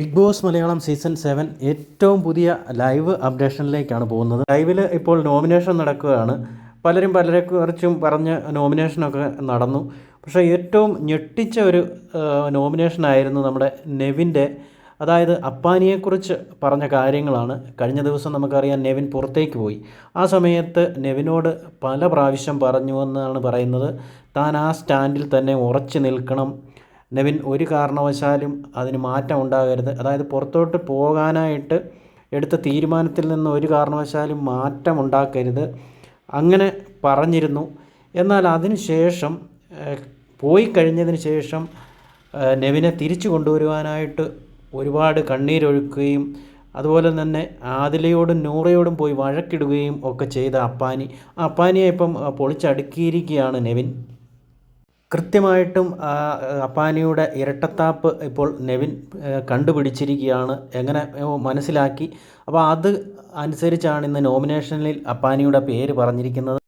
Bigg Boss Malayalam season seven ഏറ്റവും പുതിയ live അപ്ഡേഷനിലേക്കാണ് പോകുന്നത്. ലൈവിൽ ഇപ്പോൾ നോമിനേഷൻ നടക്കുകയാണ്. പലരും പലരെ കുറിച്ചും പറഞ്ഞ് നോമിനേഷനൊക്കെ നടന്നു. പക്ഷേ ഏറ്റവും ഞെട്ടിച്ച ഒരു നോമിനേഷനായിരുന്നു നമ്മുടെ നെവിന്റെ അതായത് അപ്പാനിയെക്കുറിച്ച് പറഞ്ഞ കാര്യങ്ങളാണ് കഴിഞ്ഞ ദിവസം നമുക്കറിയാം നെവിൻ പുറത്തേക്ക് പോയി. ആ സമയത്ത് നെവിനോട് പല പ്രാവശ്യം പറഞ്ഞു എന്നാണ് പറയുന്നത്. താൻ ആ സ്റ്റാൻഡിൽ തന്നെ ഉറച്ചു നിൽക്കണം. നെവിൻ ഒരു കാരണവശാലും അതിന് മാറ്റം ഉണ്ടാകരുത്. അതായത് പുറത്തോട്ട് പോകാനായിട്ട് എടുത്ത തീരുമാനത്തിൽ നിന്ന് ഒരു കാരണവശാലും മാറ്റം ഉണ്ടാക്കരുത്. അങ്ങനെ പറഞ്ഞിരുന്നു. എന്നാൽ അതിന് ശേഷം പോയി കഴിഞ്ഞതിന് ശേഷം നെവിനെ തിരിച്ചു കൊണ്ടുവരുവാനായിട്ട് ഒരുപാട് കണ്ണീരൊഴുക്കുകയും അതുപോലെ തന്നെ ആദിലയോടും നൂറയോടും പോയി വഴക്കിടുകയും ഒക്കെ ചെയ്ത അപ്പാനി. ആ അപ്പാനിയെ ഇപ്പം പൊളിച്ചടുക്കിയിരിക്കുകയാണ് നെവിൻ. കൃത്യമായിട്ടും അപ്പാനിയുടെ ഇരട്ടത്താപ്പ് ഇപ്പോൾ നെവിൻ കണ്ടുപിടിച്ചിരിക്കുകയാണ്. എങ്ങനെ മനസ്സിലാക്കി. അപ്പോൾ അത് അനുസരിച്ചാണ് ഇന്ന് നോമിനേഷനിൽ അപ്പാനിയുടെ പേര് പറഞ്ഞിരിക്കുന്നത്.